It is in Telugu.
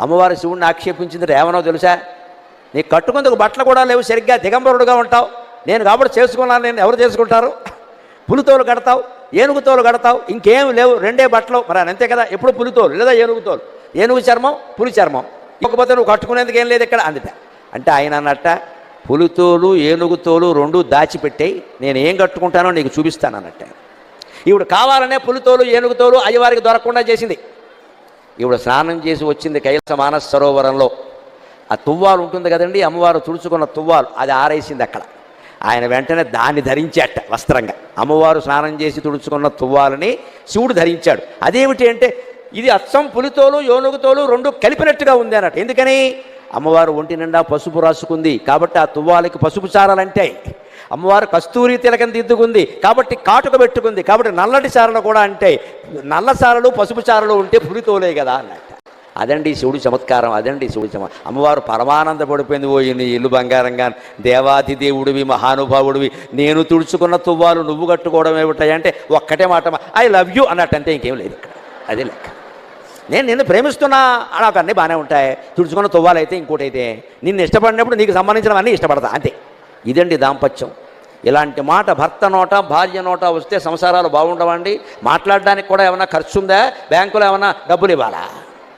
అమ్మవారి శివుడిని ఆక్షేపించింది ఏమనో తెలుసా? నీ కట్టుకుందుకు బట్టలు కూడా లేవు సరిగ్గా దిగంబరుడుగా ఉంటావు. నేను కాబట్టి చేసుకున్నాను నేను ఎవరు చేసుకుంటారు? పులితోలు కడతావు ఏనుగుతోలు కడతావు ఇంకేం లేవు రెండే బట్టలు. మరి అంతే కదా? ఎప్పుడు పులితోలు లేదా ఏనుగుతోలు? ఏనుగు చర్మం పులి చర్మం. ఇకపోతే నువ్వు కట్టుకునేందుకు ఏం లేదు ఇక్కడ అందుట. అంటే ఆయన అన్నట్ట పులితోలు ఏనుగుతోలు రెండు దాచిపెట్టాయి నేను ఏం కట్టుకుంటానో నీకు చూపిస్తాను అన్నట్ట ఈవిడ కావాలనే పులితోలు ఏనుగుతోలు అయ్యవారికి దొరకకుండా చేసింది. ఈవిడ స్నానం చేసి వచ్చింది కైలాస మానస సరోవరంలో. ఆ తువ్వాలు ఉంటుంది కదండి అమ్మవారు తుడుచుకున్న తువ్వాలు అది ఆరేసింది అక్కడ. ఆయన వెంటనే దాన్ని ధరించాట వస్త్రంగా. అమ్మవారు స్నానం చేసి తుడుచుకున్న తువ్వాలని శివుడు ధరించాడు. అదేమిటి అంటే ఇది అచ్చం పులితోలు యోనుగుతోలు రెండు కలిపినట్టుగా ఉంది అన్నట్టు. ఎందుకని? అమ్మవారు ఒంటి నిండా పసుపు రాసుకుంది. కాబట్టి ఆ తువ్వాలకి పసుపు చారలంటాయి అమ్మవారు కస్తూరి తిలకం దిద్దుకుంది. కాబట్టి కాటుక పెట్టుకుంది. కాబట్టి నల్లటి చారలు కూడా అంటే నల్ల చారలు పసుపు చారలు ఉంటే పులితోలే కదా అన్నట్టు. అదండి శివుడు చమత్కారం. అదండి శివుడు చమ అమ్మవారు పరమానంద పడిపోయింది ఓ నీ ఇల్లు బంగారంగా దేవాది దేవుడివి మహానుభావుడివి. నేను తుడుచుకున్న తువ్వాలు నువ్వు కట్టుకోవడం ఏమిటాయి అంటే ఒక్కటే మాట ఐ లవ్ యూ అన్నట్టు అంతే ఇంకేం లేదు ఇక్కడ. అదే లెక్క. నేను నిన్ను ప్రేమిస్తున్నా నాకు అన్నీ బాగానే ఉంటాయి. తుడుచుకున్న తువ్వాలైతే ఇంకోటైతే. నిన్ను ఇష్టపడినప్పుడు నీకు సంబంధించినవన్నీ ఇష్టపడతా అంతే. ఇదండి దాంపత్యం. ఇలాంటి మాట భర్త నోట భార్య నోట వస్తే సంసారాలు బాగుండవండి. మాట్లాడడానికి కూడా ఏమైనా ఖర్చు ఉందా బ్యాంకులో ఏమైనా డబ్బులు ఇవ్వాలా?